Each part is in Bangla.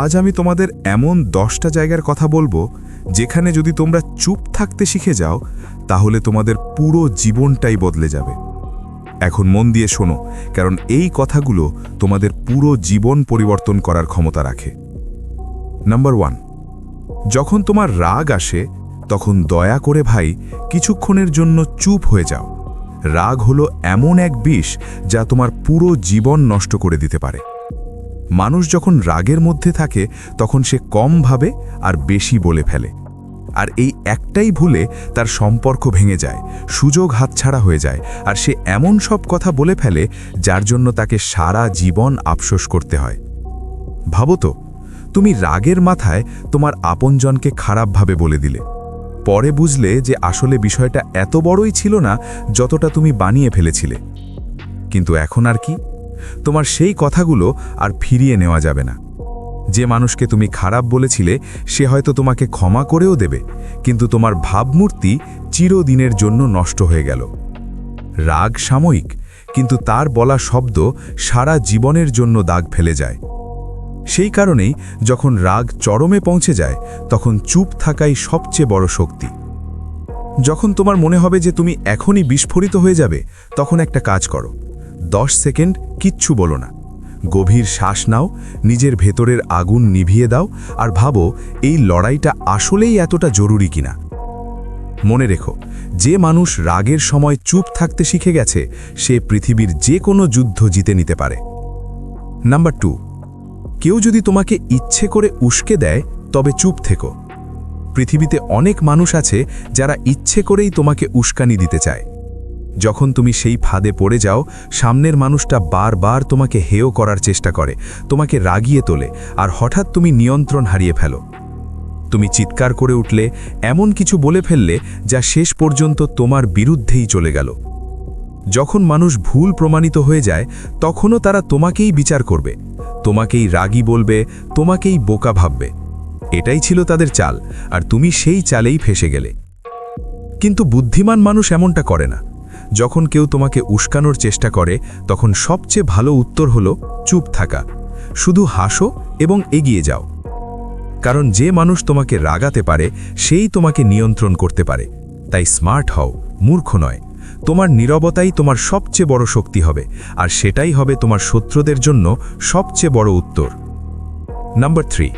আজ আমি তোমাদের এমন দশটা জায়গার কথা বলব, যেখানে যদি তোমরা চুপ থাকতে শিখে যাও, তাহলে তোমাদের পুরো জীবনটাই বদলে যাবে। এখন মন দিয়ে শোনো, কারণ এই কথাগুলো তোমাদের পুরো জীবন পরিবর্তন করার ক্ষমতা রাখে। নাম্বার ওয়ান, যখন তোমার রাগ আসে, তখন দয়া করে ভাই, কিছুক্ষণের জন্য চুপ হয়ে যাও। রাগ হলো এমন এক বিষ, যা তোমার পুরো জীবন নষ্ট করে দিতে পারে। মানুষ যখন রাগের মধ্যে থাকে, তখন সে কম ভাবে আর বেশি বলে ফেলে। আর এই একটাই ভুলে তার সম্পর্ক ভেঙে যায়, সুযোগ হাতছাড়া হয়ে যায়, আর সে এমন সব কথা বলে ফেলে, যার জন্য তাকে সারা জীবন আফসোস করতে হয়। ভাবো তো, তুমি রাগের মাথায় তোমার আপনজনকে খারাপভাবে বলে দিলে। পরে বুঝলে যে আসলে বিষয়টা এত বড়ই ছিল না, যতটা তুমি বানিয়ে ফেলেছিলে। কিন্তু এখন আর কি? তোমার সেই কথাগুলো আর ফিরিয়ে নেওয়া যাবে না। যে মানুষকে তুমি খারাপ বলেছিলে, সে হয়তো তোমাকে ক্ষমা করেও দেবে, কিন্তু তোমার ভাবমূর্তি চিরদিনের জন্য নষ্ট হয়ে গেল। রাগ সাময়িক, কিন্তু তার বলা শব্দ সারা জীবনের জন্য দাগ ফেলে যায়। সেই কারণেই যখন রাগ চরমে পৌঁছে যায়, তখন চুপ থাকাই সবচেয়ে বড় শক্তি। যখন তোমার মনে হবে যে তুমি এখনই বিস্ফোরিত হয়ে যাবে, তখন একটা কাজ করো। দশ সেকেন্ড কিচ্ছু বলো না। গভীর শ্বাস নাও, নিজের ভেতরের আগুন নিভিয়ে দাও আর ভাবো এই লড়াইটা আসলেই এতটা জরুরি কিনা। মনে রেখো, যে মানুষ রাগের সময় চুপ থাকতে শিখে গেছে, সে পৃথিবীর যে কোনো যুদ্ধ জিতে নিতে পারে। নাম্বার টু, কেউ যদি তোমাকে ইচ্ছে করে উস্কে দেয়, তবে চুপ থেকো। পৃথিবীতে অনেক মানুষ আছে যারা ইচ্ছে করেই তোমাকে উস্কানি দিতে চায়। যখন তুমি সেই ফাঁদে পড়ে যাও, সামনের মানুষটা বারবার তোমাকে হেয় করার চেষ্টা করে, তোমাকে রাগিয়ে তোলে, আর হঠাৎ তুমি নিয়ন্ত্রণ হারিয়ে ফেলো। তুমি চিৎকার করে উঠলে, এমন কিছু বলে ফেললে, যা শেষ পর্যন্ত তোমার বিরুদ্ধেই চলে গেল। যখন মানুষ ভুল প্রমাণিত হয়ে যায়, তখনও তারা তোমাকেই বিচার করবে, তোমাকেই রাগী বলবে, তোমাকেই বোকা ভাববে। এটাই ছিল তাদের চাল, আর তুমি সেই চালেই ফেসে গেলে। কিন্তু বুদ্ধিমান মানুষ এমনটা করে না। যখন কেউ তোমাকে উস্কানোর চেষ্টা করে, তখন সবচেয়ে ভালো উত্তর হলো চুপ থাকা। শুধু হাসো এবং এগিয়ে যাও। কারণ যে মানুষ তোমাকে রাগাতে পারে, সেই তোমাকে নিয়ন্ত্রণ করতে পারে। তাই স্মার্ট হও, মূর্খ নয়। তোমার নীরবতাই তোমার সবচেয়ে বড় শক্তি হবে, আর সেটাই হবে তোমার শত্রুদের জন্য সবচেয়ে বড় উত্তর। নাম্বার থ্রি,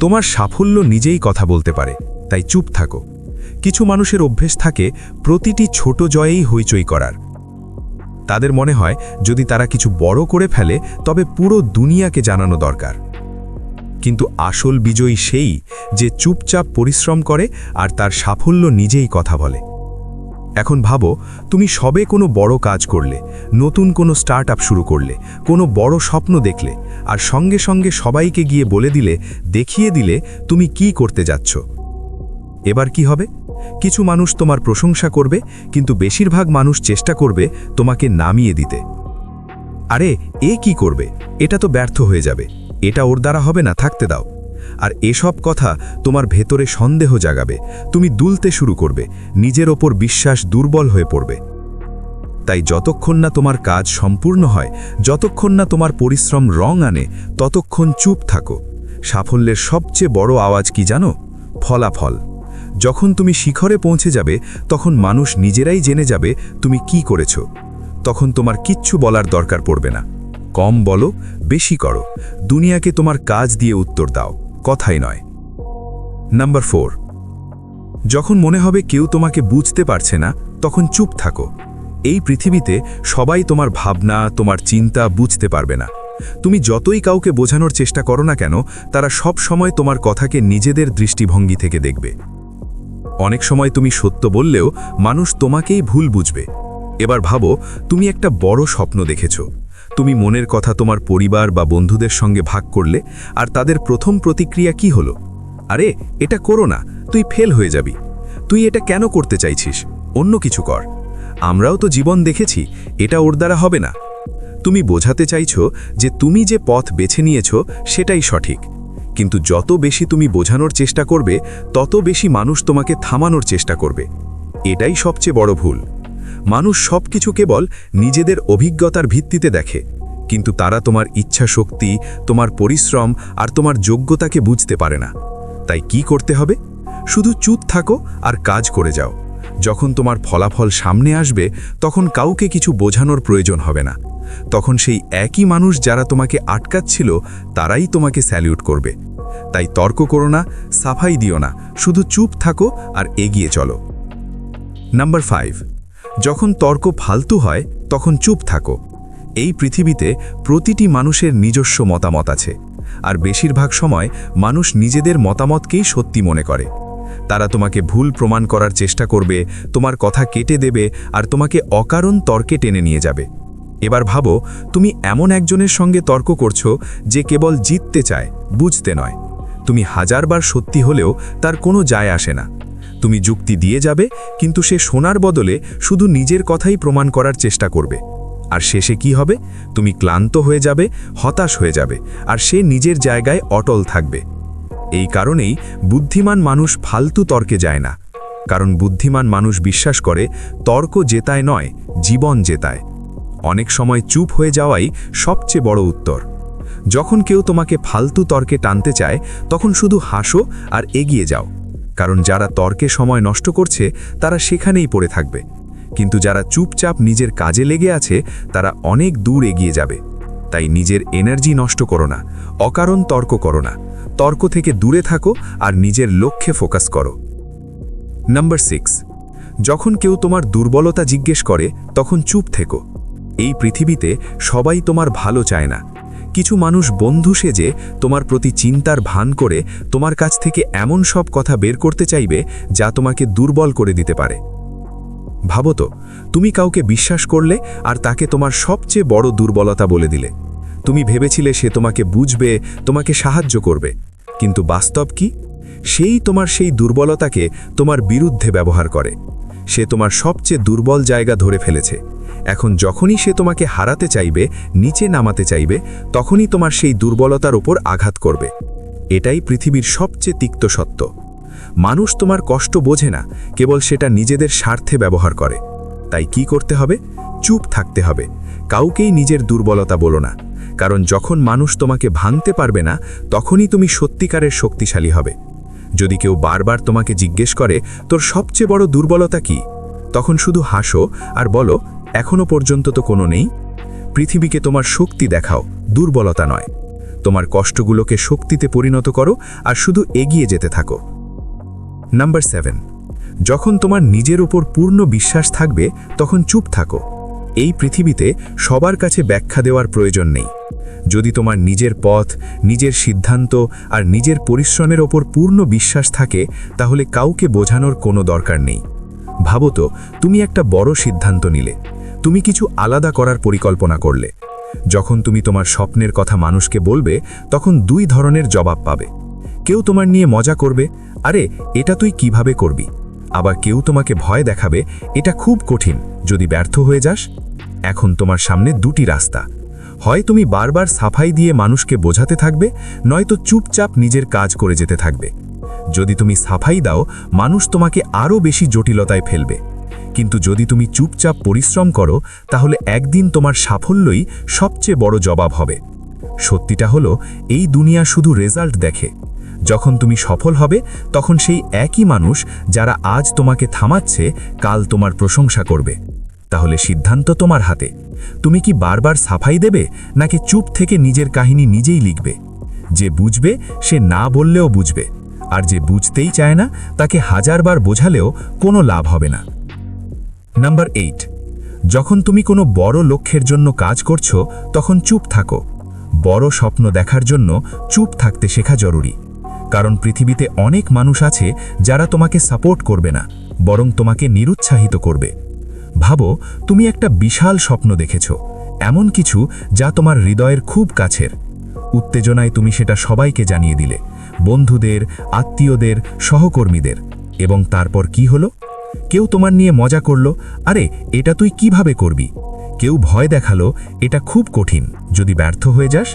তোমার সাফল্য নিজেই কথা বলতে পারে, তাই চুপ থাকো। কিছু মানুষের অভ্যেস থাকে প্রতিটি ছোট জয়েই হইচই করার। তাদের মনে হয়, যদি তারা কিছু বড় করে ফেলে, তবে পুরো দুনিয়াকে জানানো দরকার। কিন্তু আসল বিজয়ী সেই যে চুপচাপ পরিশ্রম করে আর তার সাফল্য নিজেই কথা বলে। এখন ভাবো, তুমি সবে কোনো বড় কাজ করলে, নতুন কোনো স্টার্ট শুরু করলে, কোনো বড় স্বপ্ন দেখলে, আর সঙ্গে সঙ্গে সবাইকে গিয়ে বলে দিলে, দেখিয়ে দিলে তুমি কি করতে যাচ্ছ। এবার কি হবে? কিছু মানুষ তোমার প্রশংসা করবে, কিন্তু বেশিরভাগ মানুষ চেষ্টা করবে তোমাকে নামিয়ে দিতে। আরে, এ কি করবে? এটা তো ব্যর্থ হয়ে যাবে। এটা ওর দ্বারা হবে না, থাকতে দাও। আর এসব কথা তোমার ভেতরে সন্দেহ জাগাবে। তুমি দুলতে শুরু করবে, নিজের ওপর বিশ্বাস দুর্বল হয়ে পড়বে। তাই যতক্ষণ না তোমার কাজ সম্পূর্ণ হয়, যতক্ষণ না তোমার পরিশ্রম রং আনে, ততক্ষণ চুপ থাকো। সাফল্যের সবচেয়ে বড় আওয়াজ কি জানো? ফলাফল। যখন তুমি শিখরে পৌঁছে যাবে, তখন মানুষ নিজেরাই জেনে যাবে তুমি কি করেছ। তখন তোমার কিচ্ছু বলার দরকার পড়বে না। কম বলো, বেশি করো। দুনিয়াকে তোমার কাজ দিয়ে উত্তর দাও। কথাই নয়। Number four. যখন মনে হবে কেউ তোমাকে বুঝতে পারছে না, তখন চুপ থাকো। এই পৃথিবীতে সবাই তোমার ভাবনা, তোমার চিন্তা বুঝতে পারবে না। তুমি যতই কাউকে বোঝানোর চেষ্টা করো না কেন, তারা সব সময় তোমার কথাকে নিজেদের দৃষ্টিভঙ্গি থেকে দেখবে। অনেক সময় তুমি সত্য বললেও মানুষ তোমাকেই ভুল বুঝবে। এবার ভাবো, তুমি একটা বড় স্বপ্ন দেখেছ। তুমি মনের কথা তোমার পরিবার বা বন্ধুদের সঙ্গে ভাগ করলে আর তাদের প্রথম প্রতিক্রিয়া কি হলো? আরে, এটা করো না, তুই ফেল হয়ে যাবি। তুই এটা কেন করতে চাইছিস? অন্য কিছু কর। আমরাও তো জীবন দেখেছি, এটা ওর দ্বারা হবে না। তুমি বোঝাতে চাইছো যে তুমি যে পথ বেছে নিয়েছ, সেটাই সঠিক। কিন্তু যত বেশি তুমি বোঝানোর চেষ্টা করবে, তত বেশি মানুষ তোমাকে থামানোর চেষ্টা করবে। এটাই সবচেয়ে বড় ভুল। মানুষ সব কিছু কেবল নিজেদের অভিজ্ঞতার ভিত্তিতে দেখে, কিন্তু তারা তোমার ইচ্ছা শক্তি তোমার পরিশ্রম আর তোমার যোগ্যতাকে বুঝতে পারে না। তাই কি করতে হবে? শুধু চুপ থাকো আর কাজ করে যাও। যখন তোমার ফলাফল সামনে আসবে, তখন কাউকে কিছু বোঝানোর প্রয়োজন হবে না। তখন সেই একই মানুষ যারা তোমাকে আটকাচ্ছিল, তারাই তোমাকে স্যালিউট করবে। তাই তর্ক করো না, সাফাই দিও না, শুধু চুপ থাকো আর এগিয়ে চলো। নাম্বার ফাইভ, যখন তর্ক ফালতু হয়, তখন চুপ থাকো। এই পৃথিবীতে প্রতিটি মানুষের নিজস্ব মতামত আছে, আর বেশিরভাগ সময় মানুষ নিজেদের মতামতকেই সত্যি মনে করে। তারা তোমাকে ভুল প্রমাণ করার চেষ্টা করবে, তোমার কথা কেটে দেবে আর তোমাকে অকারণ তর্কে টেনে নিয়ে যাবে। এবার ভাবো, তুমি এমন একজনের সঙ্গে তর্ক করছ যে কেবল জিততে চায়, বুঝতে নয়। তুমি হাজারবার সত্যি হলেও তার কোনো যায় আসে না। তুমি যুক্তি দিয়ে যাবে, কিন্তু সে শোনার বদলে শুধু নিজের কথাই প্রমাণ করার চেষ্টা করবে। আর শেষে কি হবে? তুমি ক্লান্ত হয়ে যাবে, হতাশ হয়ে যাবে, আর সে নিজের জায়গায় অটল থাকবে। এই কারণেই বুদ্ধিমান মানুষ ফালতু তর্কে যায় না। কারণ বুদ্ধিমান মানুষ বিশ্বাস করে, তর্ক জেতায় নয়, জীবন জেতায়। অনেক সময় চুপ হয়ে যাওয়াই সবচেয়ে বড় উত্তর। যখন কেউ তোমাকে ফালতু তর্কে টানতে চায়, তখন শুধু হাসো আর এগিয়ে যাও। কারণ যারা তর্কে সময় নষ্ট করছে, তারা সেখানেই পড়ে থাকবে। কিন্তু যারা চুপচাপ নিজের কাজে লেগে আছে, তারা অনেক দূর এগিয়ে যাবে। তাই নিজের এনার্জি নষ্ট করো না, অকারণ তর্ক করো না। তর্ক থেকে দূরে থাকো আর নিজের লক্ষ্যে ফোকাস করো। নাম্বার সিক্স যখন কেউ তোমার দুর্বলতা জিজ্ঞেস করে, তখন চুপ থেকো। এই পৃথিবীতে সবাই তোমার ভালো চায় না। কিছু মানুষ বন্ধু সেজে তোমার প্রতি চিন্তার ভান করে তোমার কাছ থেকে এমন সব কথা বের করতে চাইবে যা তোমাকে দুর্বল করে দিতে পারে। ভাবো তো, তুমি কাউকে বিশ্বাস করলে আর তাকে তোমার সবচেয়ে বড় দুর্বলতা বলে দিলে। তুমি ভেবেছিলে সে তোমাকে বুঝবে, তোমাকে সাহায্য করবে। কিন্তু বাস্তব কি? সেই তোমার সেই দুর্বলতাকে তোমার বিরুদ্ধে ব্যবহার করে। সে তোমার সবচেয়ে দুর্বল জায়গা ধরে ফেলেছে। এখন যখনই সে তোমাকে হারাতে চাইবে, নিচে নামাতে চাইবে, তখনই তোমার সেই দুর্বলতার ওপর আঘাত করবে। এটাই পৃথিবীর সবচেয়ে তিক্ত সত্য। মানুষ তোমার কষ্ট বোঝে না, কেবল সেটা নিজেদের স্বার্থে ব্যবহার করে। তাই কি করতে হবে? চুপ থাকতে হবে। কাউকেই নিজের দুর্বলতা বলো না। কারণ যখন মানুষ তোমাকে ভাঙতে পারবে না, তখনই তুমি সত্যিকারের শক্তিশালী হবে। যদি কেউ বারবার তোমাকে জিজ্ঞেস করে, তোর সবচেয়ে বড় দুর্বলতা কি? তখন শুধু হাসো আর বলো, এখনও পর্যন্ত তো কোনো নেই। পৃথিবীকে তোমার শক্তি দেখাও, দুর্বলতা নয়। তোমার কষ্টগুলোকে শক্তিতে পরিণত করো আর শুধু এগিয়ে যেতে থাকো। নাম্বার সেভেন যখন তোমার নিজের উপর পূর্ণ বিশ্বাস থাকবে, তখন চুপ থাকো। এই পৃথিবীতে সবার কাছে ব্যাখ্যা দেওয়ার প্রয়োজন নেই। যদি তোমার নিজের পথ, নিজের সিদ্ধান্ত আর নিজের পরিশ্রমের ওপর পূর্ণ বিশ্বাস থাকে, তাহলে কাউকে বোঝানোর কোনো দরকার নেই। ভাবো তো, তুমি একটা বড় সিদ্ধান্ত নিলে। তুমি কিছু আলাদা করার পরিকল্পনা করলে। যখন তুমি তোমার স্বপ্নের কথা মানুষকে বলবে, তখন দুই ধরনের জবাব পাবে। কেউ তোমার নিয়ে মজা করবে? আরে, এটা তুই কীভাবে করবি? আবার কেউ তোমাকে ভয় দেখাবে? এটা খুব কঠিন। যদি ব্যর্থ হয়ে যাস? এখন তোমার সামনে দুটি রাস্তা। হয় তুমি বারবার সাফাই দিয়ে মানুষকে বোঝাতে থাকবে, নয়তো চুপচাপ নিজের কাজ করে যেতে থাকবে। যদি তুমি সাফাই দাও, মানুষ তোমাকে আরও বেশি জটিলতায় ফেলবে। কিন্তু যদি তুমি চুপচাপ পরিশ্রম করো, তাহলে একদিন তোমার সাফল্যই সবচেয়ে বড় জবাব হবে। সত্যিটা হলো, এই দুনিয়া শুধু রেজাল্ট দেখে। যখন তুমি সফল হবে, তখন সেই একই মানুষ যারা আজ তোমাকে থামাচ্ছে, কাল তোমার প্রশংসা করবে। তাহলে সিদ্ধান্ত তোমার হাতে। তুমি কি বারবার সাফাই দেবে, নাকি চুপ থেকে নিজের কাহিনী নিজেই লিখবে? যে বুঝবে, সে না বললেও বুঝবে। আর যে বুঝতেই চায় না, তাকে হাজারবার বোঝালেও কোনো লাভ হবে না। Number eight. যখন তুমি কোনো বড় লক্ষ্যের জন্য কাজ করছ, তখন চুপ থাকো। বড় স্বপ্ন দেখার জন্য চুপ থাকতে শেখা জরুরি। কারণ পৃথিবীতে অনেক মানুষ আছে যারা তোমাকে সাপোর্ট করবে না, বরং তোমাকে নিরুৎসাহিত করবে। ভাবো, তুমি একটা বিশাল স্বপ্ন দেখেছ, এমন কিছু যা তোমার হৃদয়ের খুব কাছের। উত্তেজনায় তুমি সেটা সবাইকে জানিয়ে দিলে, বন্ধুদের, আত্মীয়দের, সহকর্মীদের। এবং তারপর কি হলো? কেউ তোমার নিয়ে মজা করল, আরে, এটা তুই কীভাবে করবি? কেউ ভয় দেখাল, এটা খুব কঠিন, যদি ব্যর্থ হয়ে যাস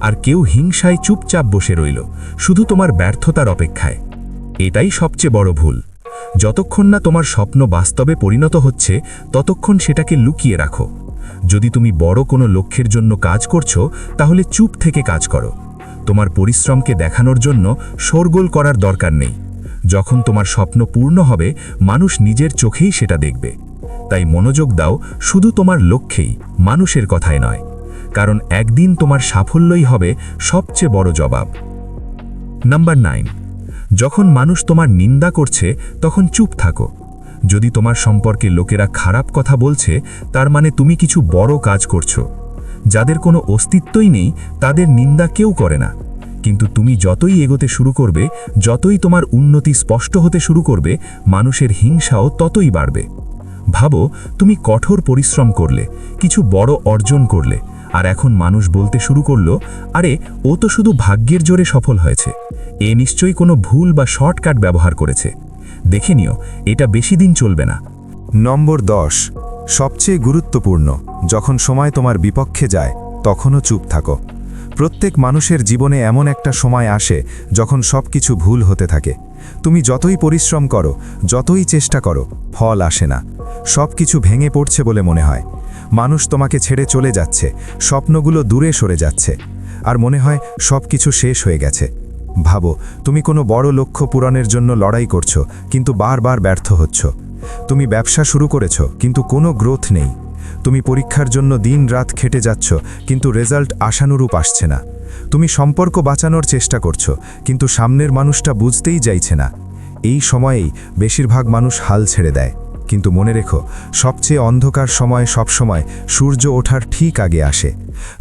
আর কেউ হিংসায় চুপচাপ বসে রইল, শুধু তোমার ব্যর্থতার অপেক্ষায়। এটাই সবচেয়ে বড় ভুল। যতক্ষণ না তোমার স্বপ্ন বাস্তবে পরিণত হচ্ছে, ততক্ষণ সেটাকে লুকিয়ে রাখো। যদি তুমি বড় কোনো লক্ষ্যের জন্য কাজ করছ, তাহলে চুপ থেকে কাজ করো। তোমার পরিশ্রমকে দেখানোর জন্য শোরগোল করার দরকার নেই। যখন তোমার স্বপ্ন পূর্ণ হবে, মানুষ নিজের চোখেই সেটা দেখবে। তাই মনোযোগ দাও, শুধু তোমার লক্ষ্যেই, মানুষের কথায় নয়। কারণ একদিন তোমার সাফল্যই হবে সবচেয়ে বড় জবাব। নাম্বার নাইন, যখন মানুষ তোমার নিন্দা করছে, তখন চুপ থাকো। যদি তোমার সম্পর্কে লোকেরা খারাপ কথা বলছে, তার মানে তুমি কিছু বড় কাজ করছ। যাদের কোনো অস্তিত্বই নেই, তাদের নিন্দা কেউ করে না। কিন্তু তুমি যতই এগোতে শুরু করবে, যতই তোমার উন্নতি স্পষ্ট হতে শুরু করবে, মানুষের হিংসাও ততই বাড়বে। ভাবো, তুমি কঠোর পরিশ্রম করলে, কিছু বড় অর্জন করলে আর এখন মানুষ বলতে শুরু করল, আরে, ও তো শুধু ভাগ্যের জোরে সফল হয়েছে। এ নিশ্চয়ই কোনো ভুল বা শর্টকাট ব্যবহার করেছে। দেখে নিও, এটা বেশি দিন চলবে না। নম্বর দশ, সবচেয়ে গুরুত্বপূর্ণ, যখন সময় তোমার বিপক্ষে যায়, তখনও চুপ থাকো। প্রত্যেক মানুষের জীবনে এমন একটা সময় আসে, যখন সব কিছু ভুল হতে থাকে। তুমি যতই পরিশ্রম করো, যতই চেষ্টা করো, ফল আসে না। সব কিছু ভেঙে পড়ছে বলে মনে হয়। মানুষ তোমাকে ছেড়ে চলে যাচ্ছে, স্বপ্নগুলো দূরে সরে যাচ্ছে। আর মনে হয় সব কিছু শেষ হয়ে গেছে। ভাবো, তুমি কোনো বড় লক্ষ্য পূরণের জন্য লড়াই করছ, কিন্তু বারবার ব্যর্থ হচ্ছ। তুমি ব্যবসা শুরু করেছ, কিন্তু কোনো গ্রোথ নেই। তুমি পরীক্ষার জন্য দিন রাত খেটে যাচ্ছ, কিন্তু রেজাল্ট আশানুরূপ আসছে না। তুমি সম্পর্ক বাঁচানোর চেষ্টা করছ, কিন্তু সামনের মানুষটা বুঝতেই চাইছে না। এই সময়েই বেশিরভাগ মানুষ হাল ছেড়ে দেয়। কিন্তু মনে রেখো, সবচেয়ে অন্ধকার সময় সবসময় সূর্য ওঠার ঠিক আগে আসে।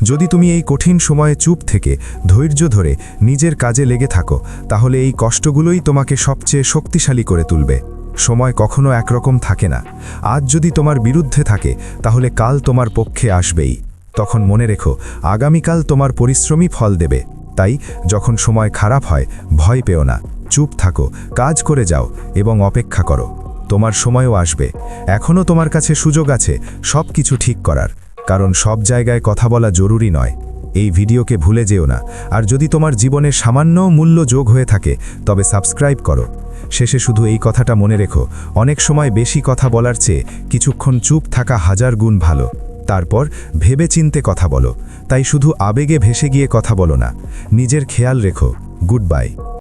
যদি তুমি এই কঠিন সময়ে চুপ থেকে ধৈর্য ধরে নিজের কাজে লেগে থাকো, তাহলে এই কষ্টগুলোই তোমাকে সবচেয়ে শক্তিশালী করে তুলবে। সময় কখনো একরকম থাকে না। আজ যদি তোমার বিরুদ্ধে থাকে, তাহলে কাল তোমার পক্ষে আসবেই। তখন মনে রেখো, আগামীকাল তোমার পরিশ্রমী ফল দেবে। তাই যখন সময় খারাপ হয়, ভয় পেও না। চুপ থাকো, কাজ করে যাও এবং অপেক্ষা করো। তোমার সময়ও আসবে। এখনও তোমার কাছে সুযোগ আছে সব কিছু ঠিক করার। কারণ সব জায়গায় কথা বলা জরুরি নয়। এই ভিডিওকে ভুলে যেও না। আর যদি তোমার জীবনে সামান্য মূল্য যোগ হয়ে থাকে, তবে সাবস্ক্রাইব করো। শেষে শুধু এই কথাটা মনে রেখো, অনেক সময় বেশি কথা বলার চেয়ে কিছুক্ষণ চুপ থাকা হাজার গুণ ভালো। তারপর ভেবে চিনতে কথা বলো। তাই শুধু আবেগে ভেসে গিয়ে কথা বলো না। নিজের খেয়াল রেখো। Good bye.